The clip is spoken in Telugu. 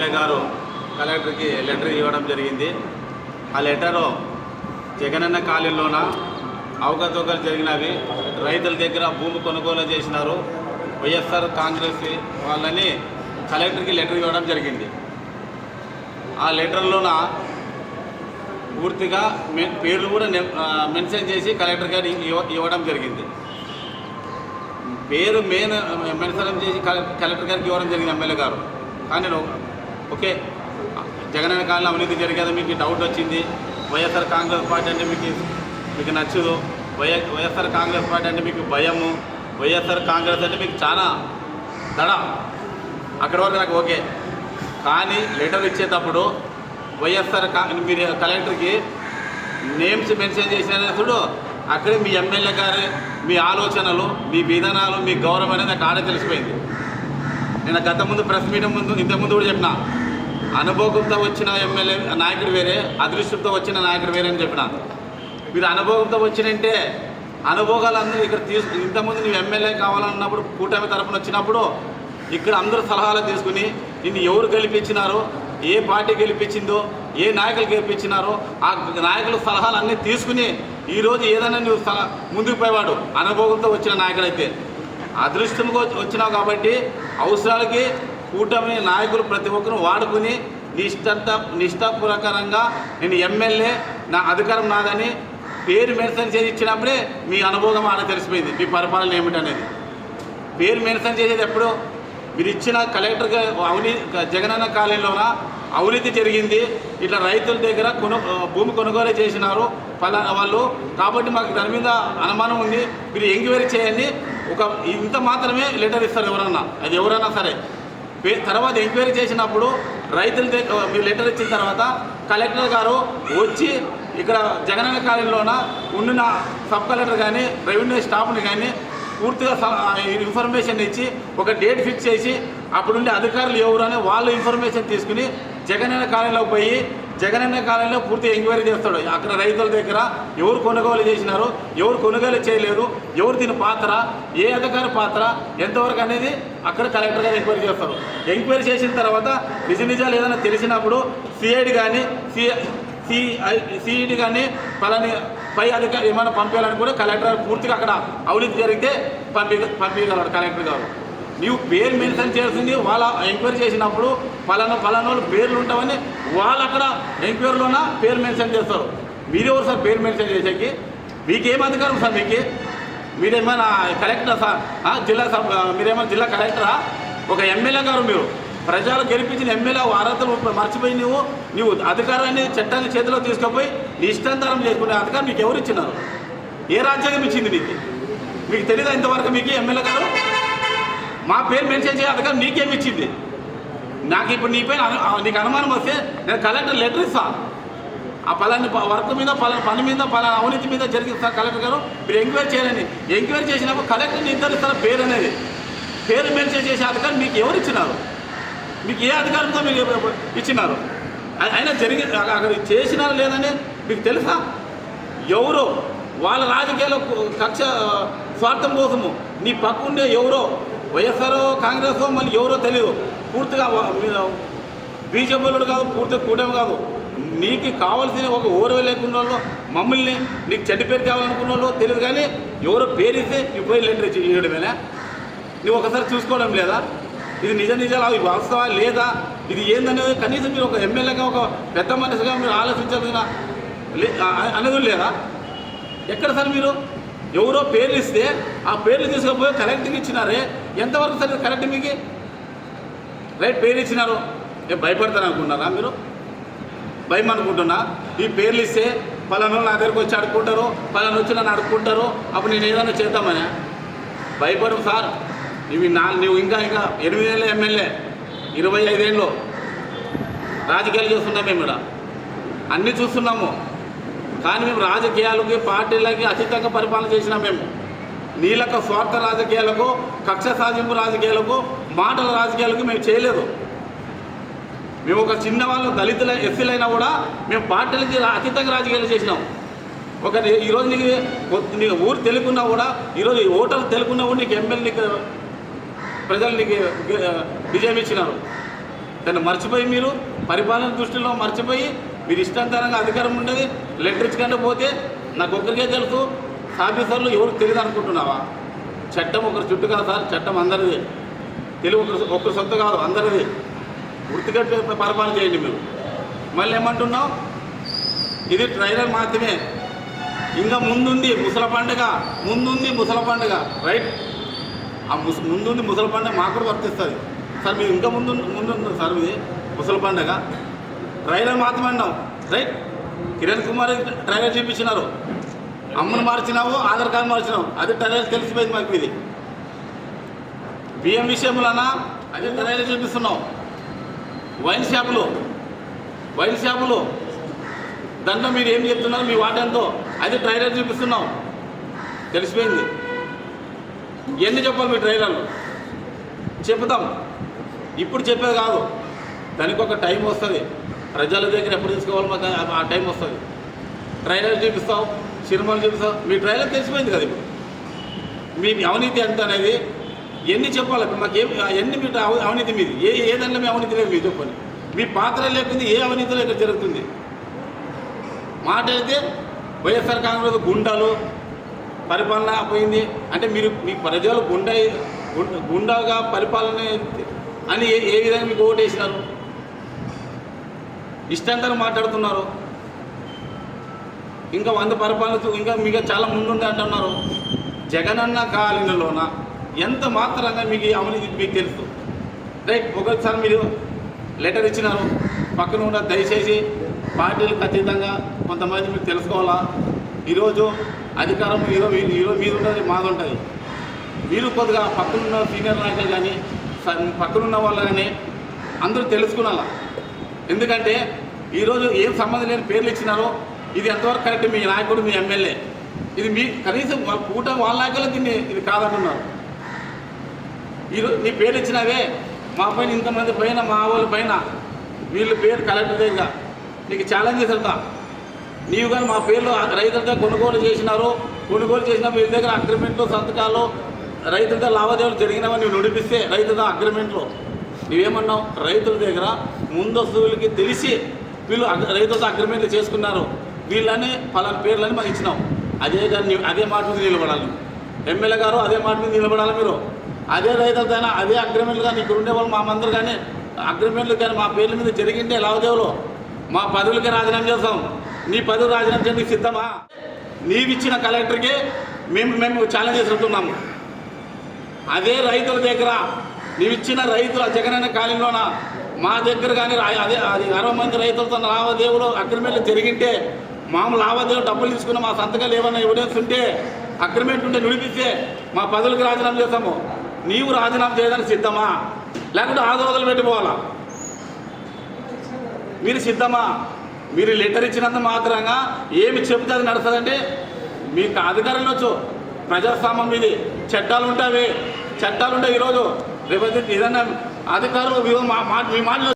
ఎమ్మెల్యే గారు కలెక్టర్కి లెటర్ ఇవ్వడం జరిగింది. ఆ లెటరు జగనన్న కాలనీలోన అవకతవకలు జరిగినవి. రైతుల దగ్గర భూమి కొనుగోలు చేసినారు. వైఎస్ఆర్ కాంగ్రెస్ వాళ్ళని కలెక్టర్కి లెటర్ ఇవ్వడం జరిగింది. ఆ లెటర్లోన పూర్తిగా పేర్లు కూడా మెన్షన్ చేసి కలెక్టర్ గారు ఇవ్వ- ఇవ్వడం జరిగింది. పేరు మెయిన్ మెన్షన్ చేసి కలెక్టర్ గారికి ఇవ్వడం జరిగింది ఎమ్మెల్యే గారు. కానీ ఓకే. జగనన్న కాలంలో అవినీతి జరిగేది మీకు డౌట్ వచ్చింది. వైఎస్ఆర్ కాంగ్రెస్ పార్టీ అంటే మీకు మీకు నచ్చదు. వై వైఎస్ఆర్ కాంగ్రెస్ పార్టీ అంటే మీకు భయము. వైఎస్ఆర్ కాంగ్రెస్ అంటే మీకు చాలా దడ. అక్కడి వరకు నాకు ఓకే. కానీ లెటర్ ఇచ్చేటప్పుడు వైఎస్ఆర్ మీరు కలెక్టర్కి నేమ్స్ మెన్షన్ చేసినప్పుడు అక్కడే మీ ఎమ్మెల్యే గారి మీ ఆలోచనలు మీ విధానాలు మీ గౌరవం అనేది నాకు ఆడ తెలిసిపోయింది. నేను గత ముందు ప్రెస్ మీటింగ్ ముందు ఇంతకుముందు కూడా చెప్పిన. అనుభవంతో వచ్చిన ఎమ్మెల్యే నాయకుడు వేరే అదృష్టంతో వచ్చిన నాయకుడు వేరే అని చెప్పిన. మీరు అనుభవంతో వచ్చినంటే అనుభవాలందరూ ఇక్కడ తీసు ఇంతకుముందు నువ్వు ఎమ్మెల్యే కావాలన్నప్పుడు కూటమి తరఫున వచ్చినప్పుడు ఇక్కడ అందరూ సలహాలు తీసుకుని నిన్ను ఎవరు గెలిపించినారో ఏ పార్టీ గెలిపించిందో ఏ నాయకులు గెలిపించినారో ఆ నాయకుల సలహాలు అన్నీ తీసుకుని ఈరోజు ఏదైనా నువ్వు సలహా ముందుకు పోయేవాడు. అనుభవంతో వచ్చిన నాయకుడైతే. అదృష్టంగా వచ్చినావు కాబట్టి అవసరాలకి కూటమి నాయకులు ప్రతి ఒక్కరు వాడుకుని నిష్టంత నిష్ఠాపూర్వకంగా నేను ఎమ్మెల్యే నా అధికారం నాదని పేరు మెన్షన్ చేసి ఇచ్చినప్పుడే మీ అనుభవం ఆడ తెలిసిపోయింది. మీ పరిపాలన ఏమిటనేది. పేరు మెన్షన్ చేసేది ఎప్పుడు? మీరు ఇచ్చిన కలెక్టర్గా అవినీతి జగనన్న కాలనీలోన? అవినీతి జరిగింది. ఇట్లా రైతుల దగ్గర కొను భూమి కొనుగోలు చేసినారు పలా వాళ్ళు. కాబట్టి మాకు దాని మీద అనుమానం ఉంది. మీరు ఎంక్వైరీ చేయండి. ఒక ఇంత మాత్రమే లెటర్ ఇస్తారు ఎవరన్నా. అది ఎవరన్నా సరే. పే- తర్వాత ఎంక్వైరీ చేసినప్పుడు రైతుల మీరు లెటర్ ఇచ్చిన తర్వాత కలెక్టర్ గారు వచ్చి ఇక్కడ జగనన్న కాలనీలోన ఉండిన సబ్ కలెక్టర్ కానీ రెవెన్యూ స్టాఫ్ని కానీ పూర్తిగా ఇన్ఫర్మేషన్ ఇచ్చి ఒక డేట్ ఫిక్స్ చేసి అప్పుడుండే అధికారులు ఎవరు అని వాళ్ళు ఇన్ఫర్మేషన్ తీసుకుని జగనన్న కాలనీలోకి పోయి జగనన్న కాలంలో పూర్తి ఎంక్వైరీ చేస్తాడు. అక్కడ రైతుల దగ్గర ఎవరు కొనుగోలు చేసినారు ఎవరు కొనుగోలు చేయలేదు ఎవరు దీని పాత్ర ఏ అధికారి పాత్ర ఎంతవరకు అనేది అక్కడ కలెక్టర్ గారు ఎంక్వైరీ చేస్తారు. ఎంక్వైరీ చేసిన తర్వాత నిజ నిజాలు ఏదైనా తెలిసినప్పుడు సిఐడి కానీ సి సిఐ సిఈడి కానీ పలాని పై అధికారి ఏమైనా పంపించాలని కూడా కలెక్టర్ పూర్తిగా అక్కడ అవినీతి జరిగితే పంపి పంపించగలడు కలెక్టర్ గారు. నీవు పేరు మెన్షన్ చేసింది వాళ్ళ ఎంక్వైరీ చేసినప్పుడు పలానా పలానా వాళ్ళు పేర్లు ఉంటామని వాళ్ళు అక్కడ ఎంక్వైరీలోన పేరు మెన్షన్ చేస్తారు. మీరెవరు సార్ పేరు మెన్షన్ చేసేకి? మీకేం అధికారం సార్ మీకు? మీరేమైనా కలెక్టర్ సార్? జిల్లా సబ్ మీరేమైనా జిల్లా కలెక్టరా? ఒక ఎమ్మెల్యే గారు మీరు. ప్రజలు గెలిపించిన ఎమ్మెల్యే అర్హతలు మర్చిపోయి నువ్వు నువ్వు అధికారాన్ని చట్టాన్ని చేతిలో తీసుకుపోయి నీ ఇష్టాంతరం చేసుకునే అధికారం మీకు ఎవరు ఇచ్చినారు? ఏ రాజ్యాంగం ఇచ్చింది నీకు? మీకు తెలియదా ఇంతవరకు మీకు ఎమ్మెల్యే గారు? మా పేరు మెన్షన్ చేయ అధికారం నీకేమి ఇచ్చింది? నాకు ఇప్పుడు నీ పైన నీకు అనుమానం వస్తే నేను కలెక్టర్ లెటర్ ఇస్తా. ఆ పలాని వర్క్ మీద పలానా పని మీద పలానా అవినీతి మీద జరిగిస్తా కలెక్టర్ గారు. మీరు ఎంక్వైరీ చేయాలని ఎంక్వైరీ చేసినప్పుడు కలెక్టర్ నిర్ధారిస్తారు పేరు అనేది? పేరు మెన్షన్ చేసే అధికారం మీకు ఎవరు ఇచ్చినారు? మీకు ఏ అధికారంతో మీరు ఇచ్చినారు? అయినా జరిగి అక్కడ చేసినారు లేదని మీకు తెలుసా? ఎవరో వాళ్ళ రాజకీయాల కక్ష స్వార్థం కోసము నీ పక్కుండే ఎవరో వైఎస్ఆర్ కాంగ్రెస్ మళ్ళీ ఎవరో తెలియదు పూర్తిగా బీజేపీలు కాదు పూర్తిగా కూడేమి కాదు. నీకు కావాల్సిన ఒక ఓరవ లేకున్న వాళ్ళు మమ్మల్ని నీకు చెడ్డ పేరు కావాలనుకున్న వాళ్ళు తెలియదు కానీ ఎవరో పేరిస్తే నీ పోయి లెటర్ చేయడమేనా నువ్వు ఒకసారి చూసుకోవడం లేదా? ఇది నిజ నిజాలు అవి వాస్తవా లేదా? ఇది ఏందనేది కనీసం మీరు ఒక ఎమ్మెల్యేగా ఒక పెద్ద మనిషిగా మీరు ఆలోచించాల్సిన లే- అనేది లేదా? ఎక్కడ సార్ మీరు? ఎవరో పేర్లు ఇస్తే ఆ పేర్లు తీసుకుపోయి కలెక్టర్కి ఇచ్చినారే? ఎంతవరకు సరే కరెక్ట్ మీకు? రైట్ పేరు ఇచ్చినారు. నేను భయపడతాను అనుకున్నారా మీరు? భయం అనుకుంటున్నా? ఈ పేర్లు ఇస్తే పలానా నా దగ్గరకు వచ్చి అడుక్కుంటారు పలానా వచ్చి నన్ను అడుక్కుంటారు అప్పుడు నేను ఏదైనా చేద్దామని? భయపడు సార్. ఇవి నా నువ్వు ఇంకా ఇంకా ఎనిమిదేళ్ళ ఎమ్మెల్యే ఇరవై ఐదేళ్ళు రాజకీయాలు చేస్తున్నాం మేము ఇక్కడ అన్నీ చూస్తున్నాము. కానీ మేము రాజకీయాలకి పార్టీలకి అతీతంగా పరిపాలన చేసినాం మేము. నీలక స్వార్థ రాజకీయాలకు కక్ష సాధింపు రాజకీయాలకు మాటల రాజకీయాలకు మేము చేయలేదు. మేము ఒక చిన్న వాళ్ళు దళితుల ఎస్సీలైనా కూడా మేము పార్టీలకి అతీతంగా రాజకీయాలు చేసినాం. ఒక ఈరోజు నీకు నీకు ఊరు తెలుకున్నా కూడా ఈరోజు ఓటర్లు తెలుకున్నా కూడా నీకు ఎమ్మెల్యే నీకు ప్రజలు నీకు విజయం ఇచ్చినారు. దాన్ని మర్చిపోయి మీరు పరిపాలన దృష్టిలో మర్చిపోయి మీరు ఇష్టాంతరంగా అధికారం ఉండేది లెటర్ ఇచ్చుకుంటే పోతే నాకు ఒక్కరికే తెలుసు ఆఫీసర్లు ఎవరు తెలియదు అనుకుంటున్నావా? చట్టం ఒకరి చుట్టూ కాదు సార్ చట్టం అందరిది. తెలుగు ఒకరు ఒకరు సొంత కాదు అందరిది. వృత్తిగట్టు పరిపాలన చేయండి మీరు. మళ్ళీ ఏమంటున్నావు? ఇది ట్రైలర్ మాత్రమే. ఇంకా ముందుంది ముసల పండుగ ముందుంది ముసల పండుగ రైట్? ఆ ముస ముందుంది ముసల పండుగ మాకు కూడా వర్తిస్తుంది. సార్ మీరు ఇంకా ముందు ముందు సార్ ఇది ముసల పండుగ. ట్రైలర్ మాత్రమే అన్నాం రైట్? కిరణ్ కుమార్ ట్రైలర్ చూపించినారు. అమ్మను మార్చినావు ఆధార్ కార్డు మార్చినావు. అది ట్రైలర్ తెలిసిపోయింది మాకు ఇది. బియ్యం విషయంలోనా అదే ట్రైలర్ చూపిస్తున్నావు. వైన్ షాపులు వైన్ షాపులు దాంట్లో మీరు ఏం చెప్తున్నారు మీ వాటంతో అది ట్రైలర్ చూపిస్తున్నాం తెలిసిపోయింది. ఎన్ని చెప్పాలి మీ ట్రైలర్లు? చెప్తాం. ఇప్పుడు చెప్పేది కాదు. దానికి ఒక టైం వస్తుంది. ప్రజల దగ్గర ఎప్పుడు తీసుకోవాలి మాకు ఆ- ఆ టైం వస్తుంది. ట్రైలర్ చూపిస్తాం సినిమాలు చూపిస్తాం. మీ ట్రైలర్ తెలిసిపోయింది కదా ఇప్పుడు. మీ అవినీతి ఎంత అనేది ఎన్ని చెప్పాలి? ఇప్పుడు మాకు ఏం ఎన్ని మీ అవ- అవినీతి మీది? ఏ ఏ దాంట్లో మీ అవినీతి లేదు మీరు చెప్పండి. మీ పాత్ర లేకుండా ఏ అవినీతిలో ఇక్కడ జరుగుతుంది? మాట అయితే వైఎస్ఆర్ కాంగ్రెస్ గుండాలు పరిపాలన పోయింది. అంటే మీరు మీ ప్రజలు గుండా గుండాగా పరిపాలన అని ఏ విధంగా మీకు ఓటేసినారు? ఇష్టంగా మాట్లాడుతున్నారు. ఇంకా వంద పరిపాలన ఇంకా మీకు చాలా ముందుంది అంటున్నారు. జగనన్న కాలనీలోన ఎంత మాత్రంగా మీకు అమలు మీకు తెలుసు? రైట్ ఒకసారి మీరు లెటర్ ఇచ్చినారు. పక్కన ఉన్న దయచేసి పార్టీలు ఖచ్చితంగా కొంతమంది మీరు తెలుసుకోవాలా? ఈరోజు అధికారం ఈరోజు ఈరోజు మీద ఉంటుంది మాది ఉంటుంది మీరు కొద్దిగా పక్కనున్న సీనియర్ నాయకులు కానీ పక్కనున్న వాళ్ళు కానీ అందరూ తెలుసుకున్నాలా ఎందుకంటే ఈరోజు ఏం సంబంధం లేని పేర్లు ఇచ్చినారో ఇది ఎంతవరకు కరెక్ట్? మీ నాయకుడు మీ ఎమ్మెల్యే. ఇది మీ కనీసం కూట వాళ్ళ నాయకులు దీన్ని ఇది కాదంటున్నారు. ఈరోజు నీ పేరు ఇచ్చినావే. మా పైన ఇంతమంది పైన మా వాళ్ళ పైన. వీళ్ళ పేరు కలెక్టర్ దగ్గర నీకు ఛాలెంజ్ చేసేద్దా నీవు కానీ మా పేర్లు రైతులతో కొనుగోలు చేసినారు. కొనుగోలు చేసిన వీళ్ళ దగ్గర అగ్రిమెంట్లు సంతకాలు రైతులతో లావాదేవీలు జరిగినవని నువ్వు నడిపిస్తే రైతులతో అగ్రిమెంట్లు? నువ్వేమన్నావు? రైతుల దగ్గర ముందస్తులకి తెలిసి వీళ్ళు రైతులతో అగ్రిమెంట్లు చేసుకున్నారు. వీళ్ళని పలానా పేర్లని మాకు ఇచ్చినాం. అదే దాన్ని అదే మాట మీద నిలబడాలి ఎమ్మెల్యే గారు అదే మాట మీద నిలబడాలి మీరు. అదే రైతులతోనే అదే అగ్రిమెంట్లు కానీ ఇక్కడ ఉండే వాళ్ళు మా మందరు కానీ అగ్రిమెంట్లు కానీ మా పేర్ల మీద జరిగిండే లావాదేవీలు మా పదవులకి రాజీనామా చేస్తాం. నీ పదవి రాజీనామా చేయడానికి సిద్ధమా? నీవిచ్చిన కలెక్టర్కి మేము మేము ఛాలెంజ్ చేస్తున్నాము అదే రైతుల దగ్గర నీవిచ్చిన రైతుల జగనన్న కాలంలోన మా దగ్గర కానీ అదే అది అరవై మంది రైతులతో లావాదేవీలు అగ్రిమెంట్లు జరిగింటే మామూలు లావాదేవీలు డబ్బులు తీసుకున్న మా సంతకాలు ఏమైనా ఎవిడెన్స్ ఉంటే అగ్రిమెంట్ ఉంటే నిడిపిస్తే మా పదవులకు రాజీనామా చేస్తాము. నీవు రాజీనామా చేయడానికి సిద్ధమా? లేకుంటే ఆదు ఆదోదలు పెట్టిపోవాలా మీరు సిద్ధమా? మీరు లెటర్ ఇచ్చినంత మాత్రంగా ఏమి చెబితే అది నడుస్తుందంటే మీకు అధికారం వచ్చు. ప్రజాస్వామ్యం ఇది చట్టాలు ఉంటాయి. చట్టాలు ఉంటాయి ఈరోజు. రేపు ఏదన్నా అధికారులు మా మాట మీ మాటలు